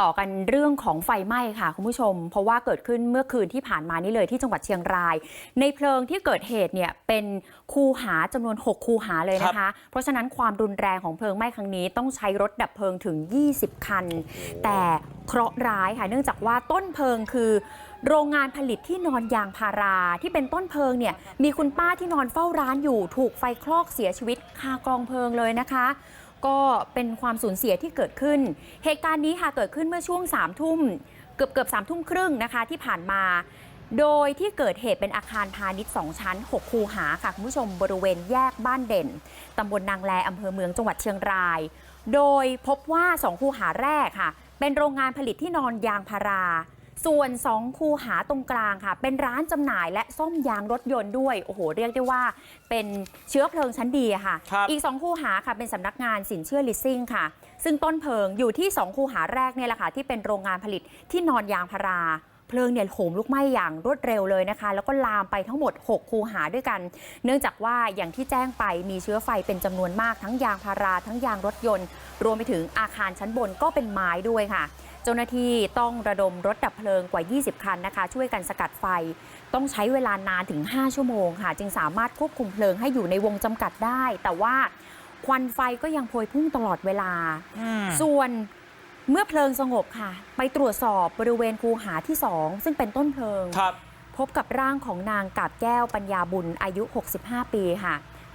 ต่อกันเรื่องของไฟไหม้ค่ะคุณผู้ชม เพราะว่าเกิดขึ้นเมื่อคืนที่ผ่านมานี่เลยที่จังหวัดเชียงราย ในเพลิงที่เกิดเหตุเนี่ยเป็นคูหาจำนวน 6 คูหาเลยนะคะ เพราะฉะนั้นความรุนแรงของเพลิงไหม้ครั้งนี้ต้องใช้รถดับเพลิงถึง 20 คัน แต่เคราะห์ร้ายค่ะเนื่องจากว่าต้นเพลิงคือโรงงานผลิตที่นอนยางพาราที่เป็นต้นเพลิงเนี่ยมีคุณป้าที่นอนเฝ้าร้านอยู่ถูกไฟคลอกเสียชีวิตคากองเพลิงเลยนะคะ ก็เป็นความสูญเสียที่เกิดขึ้น เหตุการณ์นี้ค่ะเกิดขึ้นเมื่อช่วง3ามทุ่มเกือบเกือบสามทุ่มครึ่งนะคะที่ผ่านมา โดยที่เกิดเหตุเป็นอาคารพาณิชย์ 2 ชั้น 6 คูหาค่ะคุณผู้ชมบริเวณแยกบ้านเด่นตำบลนางแลอำเภอเมืองจังหวัดเชียงราย โดยพบว่า 2 คูหาแรกค่ะ เป็นโรงงานผลิตที่นอนยางพารา ส่วน 2 คูหาตรงกลางค่ะ เป็นร้านจำหน่ายและซ่อมยางรถยนต์ด้วย โอ้โห เรียกได้ว่าเป็นเชื้อเพลิงชั้นดีอะค่ะครับอีก 2 คูหาค่ะ เป็นสำนักงานสินเชื่อลิสซิ่งค่ะ ซึ่งต้นเพลิงอยู่ที่ 2 คูหาแรกเนี่ยแหละค่ะ ที่เป็นโรงงานผลิตที่นอนยางพารา เพลิงเนี่ยโหมลุกไหม้อย่างรวดเร็วเลยนะคะ แล้วก็ลามไปทั้งหมด 6 คูหาด้วยกัน เนื่องจากว่าอย่างที่แจ้งไปมีเชื้อไฟเป็นจำนวนมากทั้งยางพาราทั้งยางรถยนต์ รวมไปถึงอาคารชั้นบนก็เป็นไม้ด้วยค่ะเจ้าหน้าที่ต้องระดมรถดับเพลิงกว่า 20 คันนะคะ ช่วยกันสกัดไฟ ต้องใช้เวลานานถึง 5 ชั่วโมงค่ะ จึงสามารถควบคุมเพลิงให้อยู่ในวงจำกัดได้ แต่ว่าควันไฟก็ยังพวยพุ่งตลอดเวลาอืมส่วน เมื่อเพลิงสงบค่ะ ไปตรวจสอบบริเวณคูหาที่ 2 ซึ่งเป็นต้นเพลิง ครับ พบกับร่างของนางกาบแก้วปัญญาบุญอายุ 65 ปีค่ะ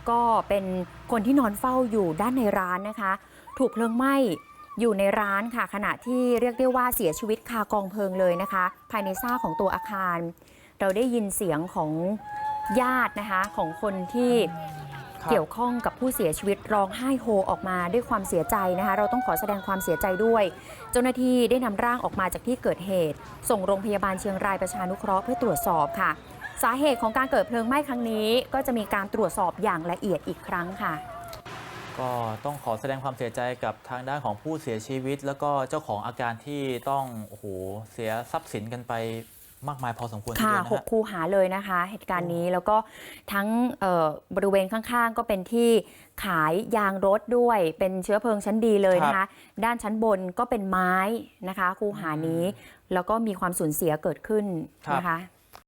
ก็เป็นคนที่นอนเฝ้าอยู่ด้านในร้านนะคะ ถูกเพลิงไหม้อยู่ในร้านค่ะ ขณะที่เรียกได้ว่าเสียชีวิตคากองเพลิงเลยนะคะ ภายในซ่ากของตัวอาคาร เราได้ยินเสียงของญาตินะคะของคนที่ครับ เกี่ยวข้องกับผู้เสียชีวิตร้องไห้โฮออกมาด้วยความเสียใจนะคะ เราต้องขอแสดงความเสียใจด้วย เจ้าหน้าที่ได้นำร่างออกมาจากที่เกิดเหตุ ส่งโรงพยาบาลเชียงรายประชานุเคราะห์เพื่อตรวจสอบค่ะ สาเหตุของการเกิดเพลิงไหม้ครั้งนี้ ก็จะมีการตรวจสอบอย่างละเอียดอีกครั้งค่ะ ก็ต้องขอแสดงความเสียใจกับทางด้านของผู้เสียชีวิต แล้วก็เจ้าของอาการที่ต้องโอ้โหเสียทรัพย์สินกันไป มากมายพอสมควรทีค่ะเดียวนะหกฮะคูหาเลยนะคะ เหตุการณ์นี้แล้วก็ทั้งเอ่อบริเวณข้างๆ ก็เป็นที่ขายยางรถด้วย เป็นเชื้อเพลิงชั้นดีเลยนะคะ ด้านชั้นบนก็เป็นไม้นะคะ คูหานี้ แล้วก็มีความสูญเสียเกิดขึ้นนะคะ